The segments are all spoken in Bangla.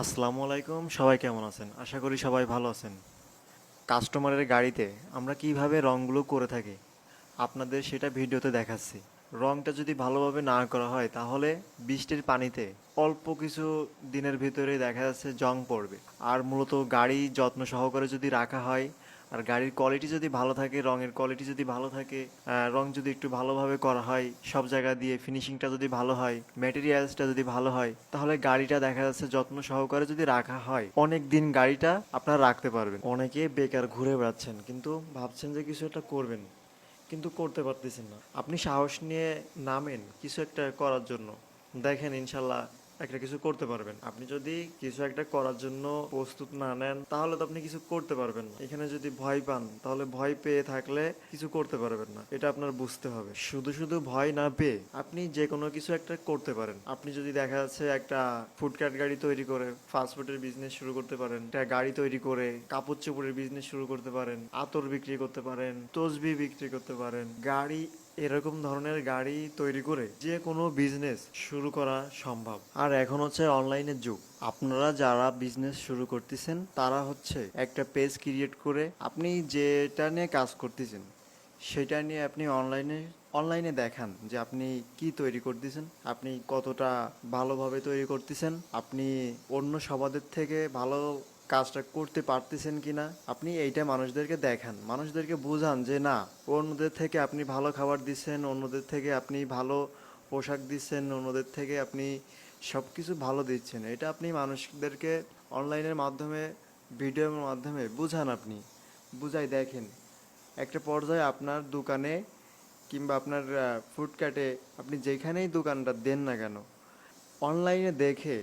আসসালামু আলাইকুম, সবাই কেমন আছেন? আশা করি সবাই ভালো আছেন। কাস্টমারের গাড়িতে আমরা কীভাবে রঙগুলো করে থাকি? আপনাদের সেটা ভিডিওতে দেখাচ্ছি। রঙটা যদি ভালোভাবে না করা হয়, তাহলে বৃষ্টির পানিতে অল্প কিছু দিনের ভিতরে দেখা যাচ্ছে জং পড়বে। আর মূলত গাড়ি যত্ন সহকারে যদি রাখা হয় আর গাড়ির কোয়ালিটি যদি ভালো থাকে, রঙের কোয়ালিটি যদি ভালো থাকে রং যদি একটু ভালোভাবে করা হয়, সব জায়গা দিয়ে ফিনিশিংটা যদি ভালো হয় ম্যাটেরিয়ালসটা যদি ভালো হয়, তাহলে গাড়িটা দেখা যাচ্ছে যত্ন সহকারে যদি রাখা হয়, অনেক দিন গাড়িটা আপনারা রাখতে পারবেন। অনেকে বেকার ঘুরে বেড়াচ্ছেন, কিন্তু ভাবছেন যে কিছু একটা করবেন, কিন্তু করতে পারতেছেন না। আপনি সাহস নিয়ে নামেন কিছু একটা করার জন্য। দেখেন ইনশাল্লাহ একটা কিছু করতে পারবেন। আপনি যদি কিছু একটা করার জন্য প্রস্তুত না নেন, তাহলে তো আপনি কিছু করতে পারবেন না। এখানে যদি ভয় পান, তাহলে ভয় পেয়ে থাকলে কিছু করতে পারবেন না। এটা আপনার বুঝতে হবে। শুধু শুধু ভয় না পেয়ে আপনি যে কোনো কিছু একটা করতে পারেন। আপনি যদি দেখা যাচ্ছে একটা ফুডকার্ট গাড়ি তৈরি করে ফাস্টফুডের বিজনেস শুরু করতে পারেন, একটা গাড়ি তৈরি করে, কাপড় চোপড়ের বিজনেস শুরু করতে পারেন, আতর বিক্রি করতে পারেন, তসবি বিক্রি করতে পারেন, গাড়ি এরকম ধরনের গাড়ি তৈরি করে যে কোনো বিজনেস শুরু করা সম্ভব। আর এখন হচ্ছে অনলাইনের যুগ। আপনারা যারা বিজনেস শুরু করতেছেন, তারা হচ্ছে একটা পেজ ক্রিয়েট করে আপনি যেটা নিয়ে কাজ করতেছেন, সেটা নিয়ে আপনি অনলাইনে অনলাইনে দেখান যে আপনি কি তৈরি করতেছেন, আপনি কতটা ভালোভাবে তৈরি করতেছেন, আপনি অন্য সবাদের থেকে ভালো কাজটা করতে পারতেছেন কি না আপনি এইটা মানুষদেরকে দেখান। মানুষদেরকে বোঝান যে না, অন্যদের থেকে আপনি ভালো খাবার দিচ্ছেন, অন্যদের থেকে আপনি ভালো পোশাক দিচ্ছেন, অন্যদের থেকে আপনি সব কিছু ভালো দিচ্ছেন। এটা আপনি মানুষদেরকে অনলাইনের মাধ্যমে, ভিডিওর মাধ্যমে বুঝান আপনি। বুঝাই দেখেন। একটা পর্যায়ে আপনার দোকানে কিংবা আপনার ফুডকার্টে আপনি যেখানেই দোকানটা দেন না কেন অনলাইনে দেখে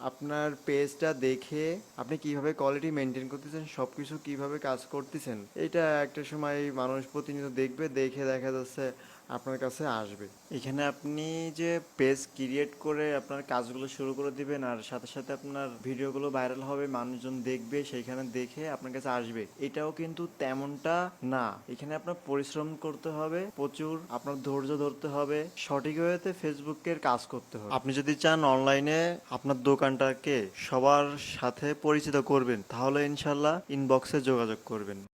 আপনার পেজটা দেখে আপনি কীভাবে কোয়ালিটি মেনটেন করতেছেন সব কিছু কীভাবে কাজ করতেছেন, এটা একটা সময় মানুষ প্রতিনিয়ত দেখবে, দেখে দেখা যাচ্ছে আপনার কাছে আসবে। এখানে আপনি যে পেজ ক্রিয়েট করে আপনার কাজগুলো শুরু করে দিবেন আর সাথে সাথে আপনার ভিডিওগুলো ভাইরাল হবে মানুষজন দেখবে সেইখানে দেখে আপনার কাছে আসবে। এটাও কিন্তু তেমনটা না। এখানে আপনার পরিশ্রম করতে হবে প্রচুর আপনার ধৈর্য ধরতে হবে সঠিক ওয়েতে ফেসবুকের কাজ করতে হবে। আপনি যদি চান অনলাইনে আপনার দোকানটাকে সবার সাথে পরিচিত করবেন তাহলে ইনশাল্লাহ ইনবক্সে যোগাযোগ করবেন।